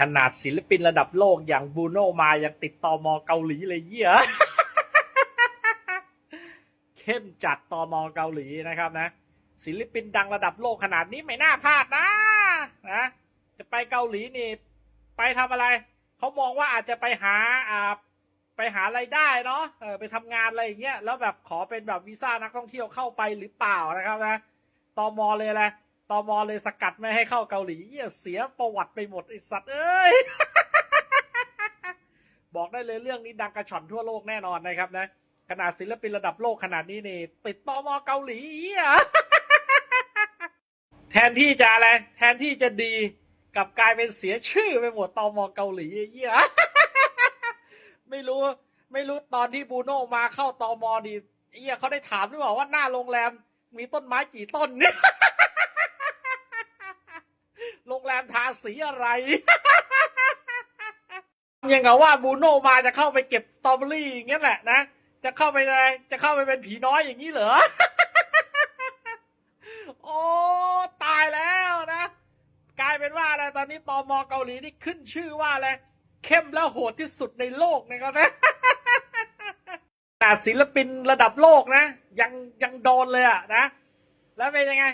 ขนาดศิลปินระดับโลกอย่างบูโนมายังติดตอมอเกาหลีเลยเหี้ยเข้มจัดตอมอเกาหลีนะครับนะ ศิลปินดังระดับโลกขนาดนี้ไม่น่าพลาดนะนะจะไปเกาหลีนี่ ไปทำอะไร เขามองว่าอาจจะไปหาอ่าไปหาไรายได้เนาะเออไปทำงานอะไรอย่างเงี้ยแล้วแบบขอเป็นแบบวีซ่านักท่องเที่ยวเข้าไปหรือเปล่านะครับนะตอมอเลยแหละ ตอมอเลยสกัดไม่ให้เข้าเกาหลีเหี้ยเสียประวัติไปหมดไอสัตว์เอ้ย บอกได้เลยเรื่องนี้ดังกระชอนทั่วโลกแน่นอนนะครับนะ ขนาดศิลปินระดับโลกขนาดนี้นี่ติดตอมอเกาหลีเหี้ยแทนที่จะอะไร แทนที่จะดีกับกลายเป็นเสียชื่อไปหมดตอมอเกาหลีเหี้ยไม่รู้ไม่รู้ตอนที่บูโน่มาเข้าตอมอดีไอ้เหี้ยเขาได้ถามหรือเปล่าว่าหน้าโรงแรมมีต้นไม้กี่ต้นเนี่ย โรงแรทาสีอะไร ยังกับว่าบูโนมาจะเข้าไปเก็บสตรอเบอรี่อย่างเงี้ยแหละนะ จะเข้าไปอะไรจะเข้าไปเป็นผีน้อยอย่างนี้เหรอ โอ้ตายแล้วนะ กลายเป็นว่าอะไรตอนนี้ตอมอเกาหลีนี่ขึ้นชื่อว่าอะไรเข้มและโหดที่สุดในโลกนะครับนะแต่ศิลปินระดับโลกนะ ยังยังโดนเลยอะนะ แล้วเป็นยังไง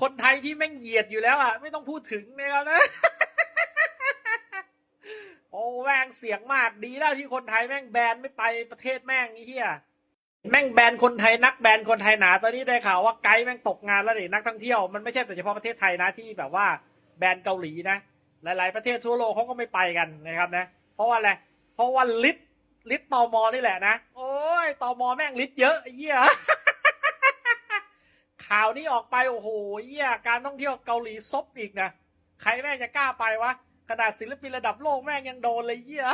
คนไทยที่แม่งเหยียดอยู่แล้วอะไม่ต้องพูดถึงนะครับนะ โอ้แม่งเสียงมากดีแล้วที่คนไทยแม่งแบนไม่ไปประเทศแม่งไอ้เหี้ยแม่งแบนคนไทยนักแบนคนไทยหนา ตอนนี้ได้ข่าวว่าไกด์แม่งตกงานแล้วนี่นักท่องเที่ยวมันไม่ใช่แต่เฉพาะประเทศไทยนะที่แบบว่าแบนเกาหลีนะหลาย ๆ ประเทศทั่วโลกเขาก็ไม่ไปกันนะครับนะ เพราะว่าอะไรเพราะว่าลิตลิตตอมอนี่แหละนะ โอ้ยตอมอแม่งลิตเยอะเหี้ย ข่าวนี้ออกไปโอ้โหเหี้ยการท่องเที่ยวเกาหลีซบอีกนะ ใครแม่งจะกล้าไปวะขนาดศิลปินระดับโลกแม่งยังโดนเลยเหี้ย